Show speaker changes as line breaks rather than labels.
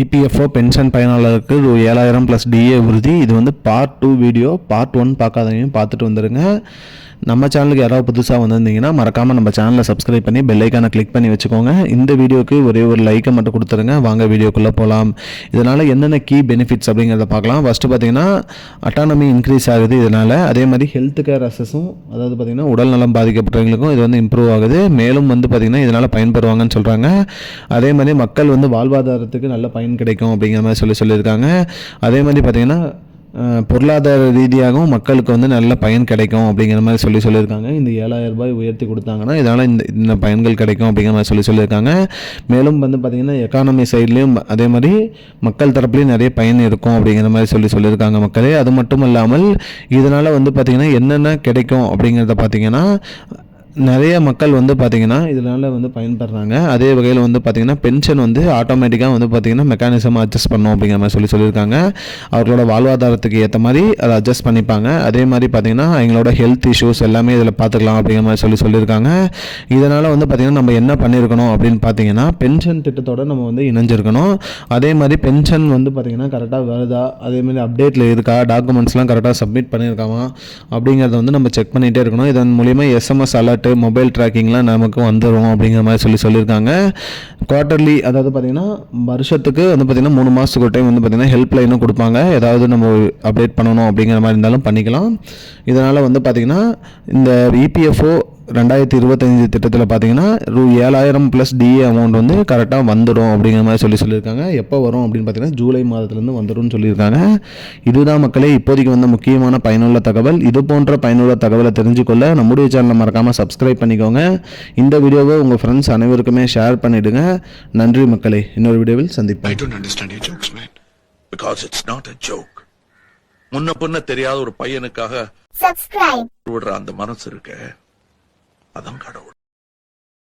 EPFO pension பயனாளருக்கு ரூ ஏழாயிரம் ப்ளஸ் டிஏ உறுதி. இது வந்து part two video part one பார்க்காதவங்க பார்த்துட்டு வந்துடுங்க நம்ம சேனலுக்கு யாராவது புதுசாக வந்திருந்தீங்கன்னா மறக்காமல் நம்ம சேனலை சப்ஸ்கிரைப் பண்ணி பெல்லைக்கான கிளிக் பண்ணி வச்சுக்கோங்க. இந்த வீடியோக்கு ஒரே ஒரு லைக்கை மட்டும் கொடுத்துருங்க. வாங்க வீடியோக்குள்ளே போகலாம் இதனால் என்னென்ன கீ பெனிஃபிட்ஸ் அப்படிங்கிறத பார்க்கலாம். ஃபஸ்ட்டு பார்த்தீங்கன்னா அட்டானமி இன்க்ரீஸ் ஆகுது இதனால். அதே மாதிரி ஹெல்த் கேர் அசஸும் அதாவது பார்த்திங்கன்னா உடல் நலம் பாதிக்கப்பட்டவங்களுக்கும் இது வந்து இம்ப்ரூவ் ஆகுது. மேலும் வந்து பார்த்திங்கன்னா இதனால் பயன்பெறுவாங்கன்னு சொல்கிறாங்க அதே மாதிரி மக்கள் வந்து வாழ்வாதாரத்துக்கு நல்ல பயன் கிடைக்கும் அப்படிங்கிற மாதிரி சொல்லி சொல்லியிருக்காங்க. அதே மாதிரி பார்த்திங்கன்னா பொருளாதார ரீதியாகவும் மக்களுக்கு வந்து நல்ல பயன் கிடைக்கும் அப்படிங்கிற மாதிரி சொல்லி சொல்லியிருக்காங்க. இந்த ஏழாயிரம் ரூபாய் உயர்த்தி கொடுத்தாங்கன்னா இதனால் இந்த இந்த பயன்கள் கிடைக்கும் அப்படிங்கிற மாதிரி சொல்லி சொல்லியிருக்காங்க. மேலும் வந்து பார்த்திங்கன்னா எக்கானமி சைட்லேயும் அதே மாதிரி மக்கள் தரப்புலேயும் நிறைய பயன் இருக்கும் அப்படிங்கிற மாதிரி சொல்லி சொல்லியிருக்காங்க மக்களே. அது மட்டும் இல்லாமல் இதனால் வந்து பார்த்திங்கன்னா என்னென்ன கிடைக்கும் அப்படிங்கிறத பார்த்திங்கன்னா நிறைய மக்கள் வந்து பார்த்திங்கன்னா இதனால் வந்து பயன்படுறாங்க. அதே வகையில் வந்து பார்த்திங்கன்னா பென்ஷன் வந்து ஆட்டோமேட்டிக்காக வந்து பார்த்திங்கன்னா மெக்கானிசமாக அட்ஜஸ்ட் பண்ணும் அப்படிங்கிற மாதிரி சொல்லி சொல்லியிருக்காங்க. அவர்களோட வாழ்வாதாரத்துக்கு ஏற்ற மாதிரி அதை அட்ஜஸ்ட் பண்ணிப்பாங்க. அதே மாதிரி பார்த்திங்கன்னா எங்களோட ஹெல்த் இஷ்யூஸ் எல்லாமே இதில் பார்த்துக்கலாம் அப்படிங்கிற மாதிரி சொல்லி சொல்லியிருக்காங்க. இதனால் வந்து பார்த்திங்கன்னா நம்ம என்ன பண்ணியிருக்கணும் அப்படின்னு பார்த்தீங்கன்னா பென்ஷன் திட்டத்தோட நம்ம வந்து இணைஞ்சிருக்கணும். அதே மாதிரி பென்ஷன் வந்து பார்த்திங்கன்னா கரெக்டாக வருதா? அதே மாதிரி அப்டேட்டில் இருக்கா? டாக்குமெண்ட்ஸ்லாம் கரெக்டாக சப்மிட் பண்ணியிருக்காமா? அப்படிங்கிறத வந்து நம்ம செக் பண்ணிகிட்டே இருக்கணும். இதன் மூலிமா எஸ்எம்எஸ் அலர்ட் அலர்ட்டு மொபைல் ட்ராக்கிங்லாம் நமக்கு வந்துடும் அப்படிங்கிற மாதிரி சொல்லி சொல்லியிருக்காங்க. குவார்ட்டர்லி அதாவது பார்த்திங்கன்னா வருஷத்துக்கு வந்து பார்த்திங்கன்னா மூணு மாதத்துக்கு ஒரு டைம் வந்து பார்த்திங்கன்னா ஹெல்ப் லைனும் கொடுப்பாங்க. ஏதாவது நம்ம அப்டேட் பண்ணணும் அப்படிங்கிற மாதிரி இருந்தாலும் பண்ணிக்கலாம். இதனால் வந்து பார்த்திங்கன்னா இந்த இபிஎஃப்ஓ ரெண்டாயிரத்தி இருபத்தஞ்சு திட்டத்தில் பார்த்தீங்கன்னா ரூ ஏழாயிரம் ப்ளஸ் டிஏ அமௌண்ட் வந்து கரெக்டாக வந்துடும் அப்படிங்கிற மாதிரி சொல்லி சொல்லியிருக்காங்க. எப்போ வரும் அப்படின்னு பார்த்தீங்கன்னா ஜூலை மாதத்துலேருந்து வந்துடும்னு சொல்லியிருக்காங்க. இதுதான் மக்களே இப்போதைக்கு வந்த முக்கியமான பயனுள்ள தகவல். இது போன்ற பயனுள்ள தகவலை தெரிஞ்சுக்கொள்ள நம்முடைய சேனலை மறக்காமல் சப்ஸ்கிரைப் பண்ணிக்கோங்க. இந்த வீடியோவை உங்கள் ஃப்ரெண்ட்ஸ் அனைவருக்குமே ஷேர் பண்ணிவிடுங்க நன்றி மக்களே. இன்னொரு வீடியோவில் சந்திப்போம்.
I don't understand your jokes, man. Because it's not a joke. முன்ன பின்ன தெரியாத ஒரு பையனுக்காக விடுற அந்த மனசு இருக்க. அதான் கடவுள்